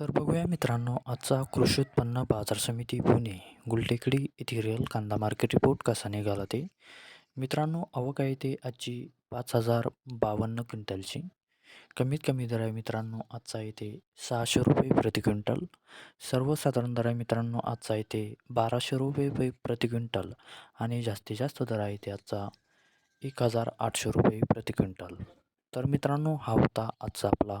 तर बघूया मित्रांनो आजचा कृषी उत्पन्न बाजार समिती पुणे गुलटेकडी येथे रिअल कांदा मार्केट रिपोर्ट कसा निघाला ते? मित्रांनो आवक आहे ते आजची पाच हजार बावन्न क्विंटलची. कमीत कमी दर आहे मित्रांनो आजचा येते सहाशे रुपये प्रति क्विंटल. सर्वसाधारण दर आहे मित्रांनो आजचा येते बाराशे रुपये प्रति क्विंटल. आणि जास्तीत जास्त दर आहे ते आजचा एक हजार आठशे रुपये प्रति क्विंटल. तर मित्रांनो हा होता आजचा आपला